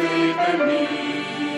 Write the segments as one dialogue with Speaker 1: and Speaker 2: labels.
Speaker 1: forsaken me.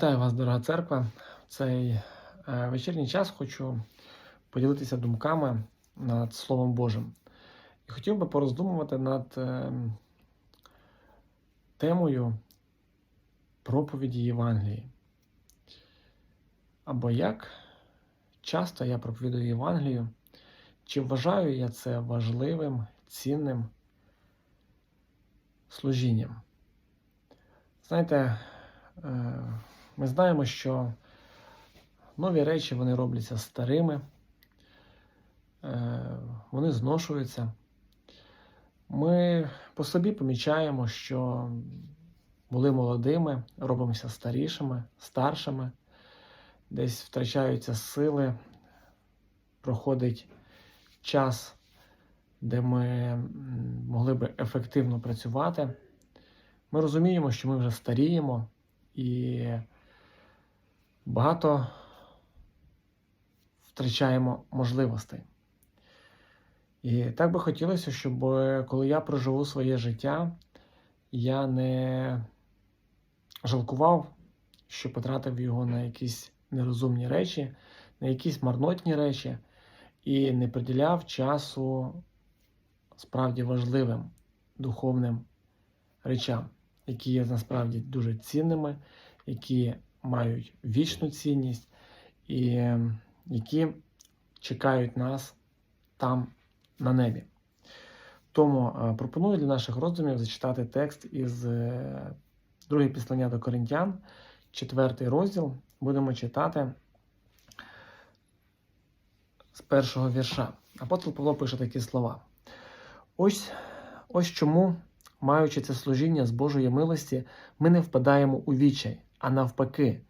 Speaker 1: Вітаю вас, дорога церква. В цей е, вечірній час хочу поділитися думками над Словом Божим. І хотів би пороздумувати над е, темою проповіді Євангелії. Або як часто я проповідую Євангелію, чи вважаю я це важливим, цінним служінням. Знаєте, е, ми знаємо, що нові речі вони робляться старими, е, вони зношуються. Ми по собі помічаємо, що були молодими, робимося старішими, старшими, десь втрачаються сили, проходить час, де ми могли би ефективно працювати. Ми розуміємо, що ми вже старіємо і багато втрачаємо можливостей. І так би хотілося, щоб е, коли я проживу своє життя, я не жалкував, що потратив його на якісь нерозумні речі, на якісь марнотні речі, і не приділяв часу справді важливим духовним речам, які є насправді дуже цінними, які мають вічну цінність і е, які чекають нас там на небі. Тому е, пропоную для наших роздумів зачитати текст із е, друге післання до Коринтян, четвертий розділ. Будемо читати з першого вірша. Апостол Павло пише такі слова. Ось, ось чому, маючи це служіння з Божої милості, ми не впадаємо у відчай, а навпаки,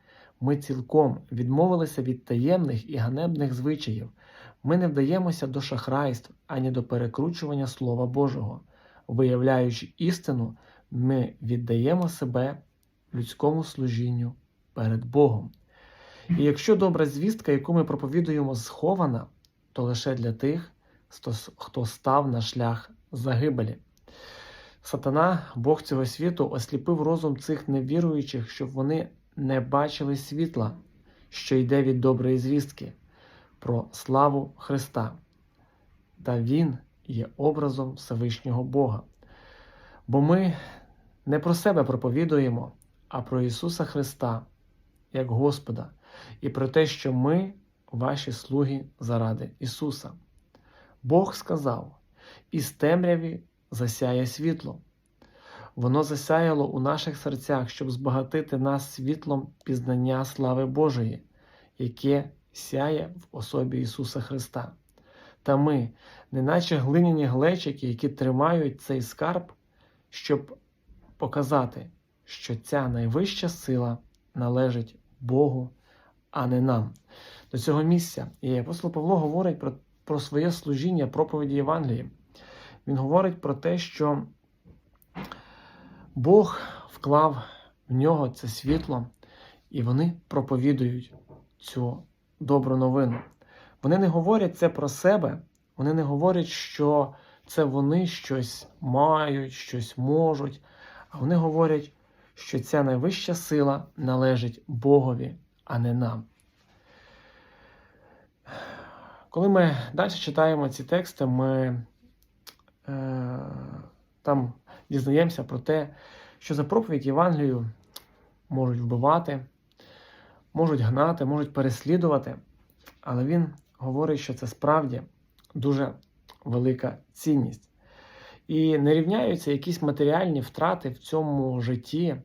Speaker 1: ми цілком відмовилися від таємних і ганебних звичаїв. Ми не вдаємося до шахрайств ані до перекручування Слова Божого. Виявляючи істину, ми віддаємо себе людському служінню перед Богом. І якщо добра звістка, яку ми проповідуємо, схована, то лише для тих, хто- став на шлях загибелі. Сатана, Бог цього світу, осліпив розум цих невіруючих, щоб вони не бачили світла, що йде від доброї звістки про славу Христа. Та Він є образом Всевишнього Бога. Бо ми не про себе проповідуємо, а про Ісуса Христа, як Господа, і про те, що ми ваші слуги заради Ісуса. Бог сказав: із темряві засяє світло. Воно засяяло у наших серцях, щоб збагатити нас світлом пізнання слави Божої, яке сяє в особі Ісуса Христа. Та ми, неначе глиняні глечики, які тримають цей скарб, щоб показати, що ця найвища сила належить Богу, а не нам. До цього місця і апостол Павло говорить про, про своє служіння проповіді Євангелії. Він говорить про те, що Бог вклав в нього це світло, і вони проповідують цю добру новину. Вони не говорять це про себе, вони не говорять, що це вони щось мають, щось можуть, а вони говорять, що ця найвища сила належить Богові, а не нам. Коли ми далі читаємо ці тексти, ми там дізнаємося про те, що за проповідь Євангелію можуть вбивати, можуть гнати, можуть переслідувати, але він говорить, що це справді дуже велика цінність. І не рівняються якісь матеріальні втрати в цьому житті,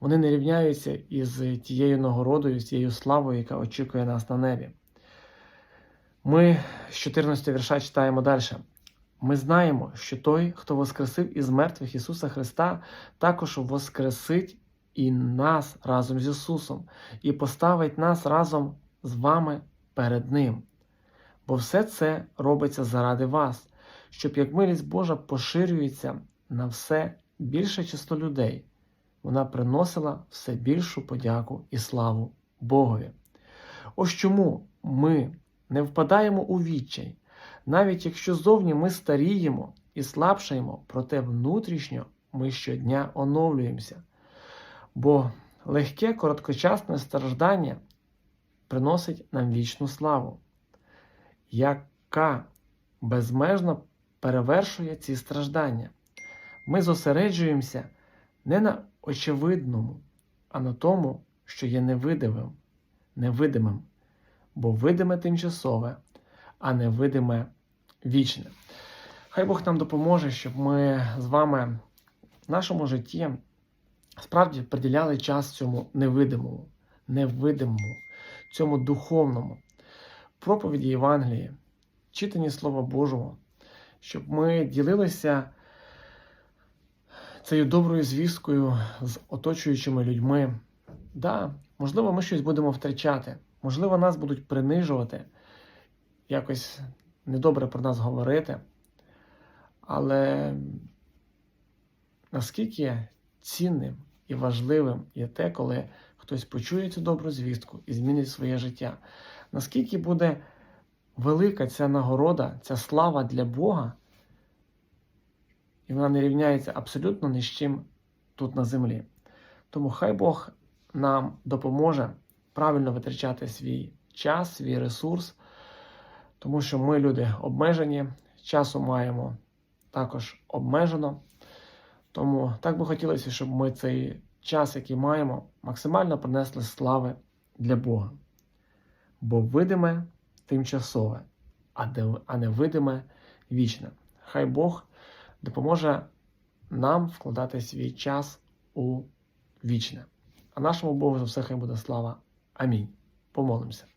Speaker 1: вони не рівняються із тією нагородою, з тією славою, яка очікує нас на небі. Ми з 14 вірша читаємо далі. Ми знаємо, що той, хто воскресив із мертвих Ісуса Христа, також воскресить і нас разом з Ісусом, і поставить нас разом з вами перед Ним. Бо все це робиться заради вас, щоб як милість Божа поширюється на все більше число людей, вона приносила все більшу подяку і славу Богові. Ось чому ми не впадаємо у відчай, навіть якщо зовні ми старіємо і слабшаємо, проте внутрішньо ми щодня оновлюємося. Бо Легке короткочасне страждання приносить нам вічну славу, яка безмежно перевершує ці страждання. Ми зосереджуємося не на очевидному, а на тому, що є невидимим, невидимим, бо видиме тимчасове, а невидиме вічне. Хай Бог нам допоможе, щоб ми з вами в нашому житті справді приділяли час цьому невидимому, невидимому, цьому духовному, проповіді Євангелії, читанні Слова Божого, щоб ми ділилися цією доброю звісткою з оточуючими людьми. Да, можливо, ми щось будемо втрачати, можливо, нас будуть принижувати, якось недобре про нас говорити. Але наскільки цінним і важливим є те, коли хтось почує цю добру звістку і змінить своє життя, наскільки буде велика ця нагорода, ця слава для Бога, і вона не рівняється абсолютно ні з чим тут на землі. Тому хай Бог нам допоможе правильно витрачати свій час, свій ресурс, тому що ми люди обмежені, часу маємо також обмежено. Тому так би хотілося, щоб ми цей час, який маємо, максимально принесли слави для Бога. Бо видиме тимчасове, а невидиме вічне. Хай Бог допоможе нам вкладати свій час у вічне. А нашому Богу за все хай буде слава. Амінь. Помолимося.